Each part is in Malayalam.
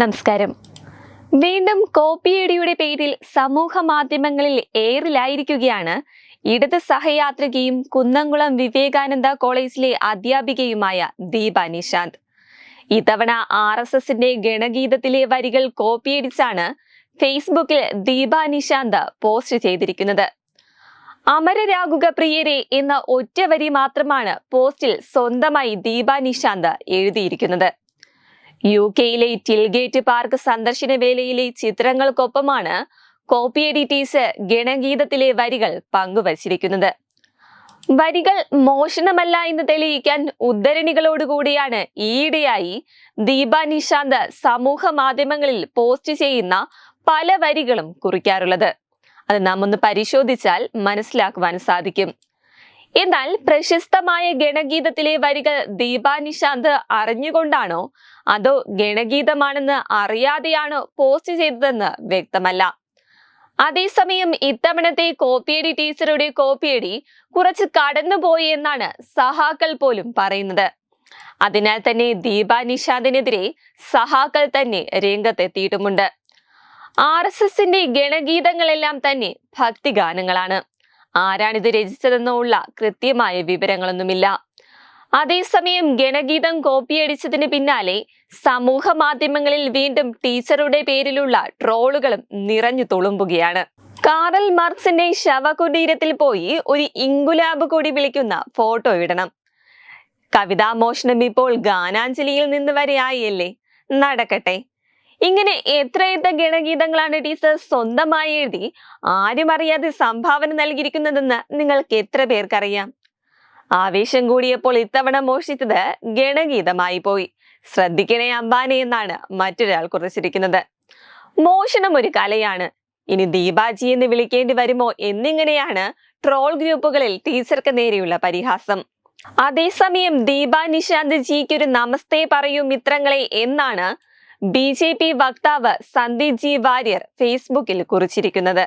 നമസ്കാരം. വീണ്ടും കോപ്പിയടിയുടെ പേരിൽ സമൂഹ മാധ്യമങ്ങളിൽ ഏറിലായിരിക്കുകയാണ് ഇടത് സഹയാത്രികയും കുന്നംകുളം വിവേകാനന്ദ കോളേജിലെ അധ്യാപികയുമായ ദീപ നിശാന്ത് ഇത്തവണ ആർ എസ് എസിന്റെ ഗണഗീതത്തിലെ വരികൾ കോപ്പിയടിച്ചാണ് ഫേസ്ബുക്കിൽ ദീപ നിശാന്ത് പോസ്റ്റ് ചെയ്തിരിക്കുന്നത്. അമരരാകുക പ്രിയരെ എന്ന ഒറ്റ വരി മാത്രമാണ് പോസ്റ്റിൽ സ്വന്തമായി ദീപ നിശാന്ത് എഴുതിയിരിക്കുന്നത്. യു കെയിലെ ടിൽഗേറ്റ് പാർക്ക് സന്ദർശന വേളയിലെ ചിത്രങ്ങൾക്കൊപ്പമാണ് കോപ്പി എഡിറ്റീസ് ഗണഗീതത്തിലെ വരികൾ പങ്കുവച്ചിരിക്കുന്നത്. വരികൾ മോഷണമല്ല എന്ന് തെളിയിക്കാൻ ഉദ്ധരണികളോടുകൂടിയാണ് ഈയിടെയായി ദീപ നിശാന്ത് സമൂഹ മാധ്യമങ്ങളിൽ പോസ്റ്റ് ചെയ്യുന്ന പല വരികളും കുറിക്കാറുള്ളത്. അത് നാം ഒന്ന് പരിശോധിച്ചാൽ മനസ്സിലാക്കുവാൻ സാധിക്കും. എന്നാൽ പ്രശസ്തമായ ഗണഗീതത്തിലെ വരികൾ ദീപ നിശാന്ത് അറിഞ്ഞുകൊണ്ടാണോ? അതോ ഗണഗീതമാണെന്ന് അറിയാതെയാണോ പോസ്റ്റ് ചെയ്തതെന്ന് വ്യക്തമല്ല. അതേസമയം ഇത്തവണത്തെ കോപ്പിയടി ടീച്ചറുടെ കോപ്പിയടി കുറച്ച് കടന്നുപോയി എന്നാണ് സഹാക്കൾ പോലും പറയുന്നത്. അതിനാൽ തന്നെ ദീപ നിഷാദിനെതിരെ സഹാക്കൾ തന്നെ രംഗത്തെത്തിയിട്ടുമുണ്ട്. ആർ എസ് എസിന്റെ ഗണഗീതങ്ങളെല്ലാം തന്നെ ഭക്തിഗാനങ്ങളാണ്. ആരാണിത് രചിച്ചതെന്നുള്ള കൃത്യമായ വിവരങ്ങളൊന്നുമില്ല. അതേസമയം ഗണഗീതം കോപ്പിയടിച്ചതിന് പിന്നാലെ സമൂഹ മാധ്യമങ്ങളിൽ വീണ്ടും ടീച്ചറുടെ പേരിലുള്ള ട്രോളുകളും നിറഞ്ഞു തുളുമ്പുകയാണ്. കാറൽ മാർക്സിന്റെ ശവകുടീരത്തിൽ പോയി ഒരു ഇങ്കുലാബ് കൂടി വിളിക്കുന്ന ഫോട്ടോ ഇടണം. കവിതാമോഷണം ഇപ്പോൾ ഗാനാഞ്ജലിയിൽ നിന്ന് വരെ ആയില്ലേ നടക്കട്ടെ. ഇങ്ങനെ എത്രയെത്ര ഗണഗീതങ്ങളാണ് ടീച്ചർ സ്വന്തമായി എഴുതി ആരും അറിയാതെ സംഭാവന നൽകിയിരിക്കുന്നതെന്ന് നിങ്ങൾക്ക് എത്ര പേർക്കറിയാം? ആവേശം കൂടിയപ്പോൾ ഇത്തവണ മോഷിച്ചത് ഗണഗീതമായി പോയി. ശ്രദ്ധിക്കണേ അംബാനി എന്നാണ് മറ്റൊരാൾ കുറിച്ചിരിക്കുന്നത്. മോഷണം ഒരു കലയാണ്. ഇനി ദീപാജി എന്ന് വിളിക്കേണ്ടി വരുമോ എന്നിങ്ങനെയാണ് ട്രോൾ ഗ്രൂപ്പുകളിൽ ടീച്ചർക്ക് നേരെയുള്ള പരിഹാസം. അതേസമയം ദീപ നിശാന്ത് ജിക്ക് ഒരു നമസ്തേ പറയൂ മിത്രങ്ങളെ എന്നാണ് ബി ജെ പി വക്താവ് സന്ദീപ് ജി വാര്യർ ഫേസ്ബുക്കിൽ കുറിച്ചിരിക്കുന്നത്.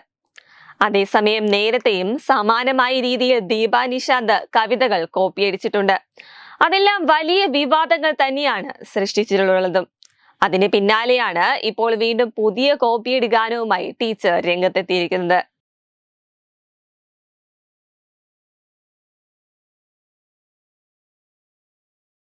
അതേസമയം നേരത്തെയും സമാനമായ രീതിയിൽ ദീപ നിഷാന്ത് കവിതകൾ കോപ്പിയടിച്ചിട്ടുണ്ട് അതെല്ലാം വലിയ വിവാദങ്ങൾ തന്നെയാണ് സൃഷ്ടിച്ചിട്ടുള്ളതും. അതിന് പിന്നാലെയാണ് ഇപ്പോൾ വീണ്ടും പുതിയ കോപ്പിയടി ഗാനവുമായി ടീച്ചർ രംഗത്തെത്തിയിരിക്കുന്നത്.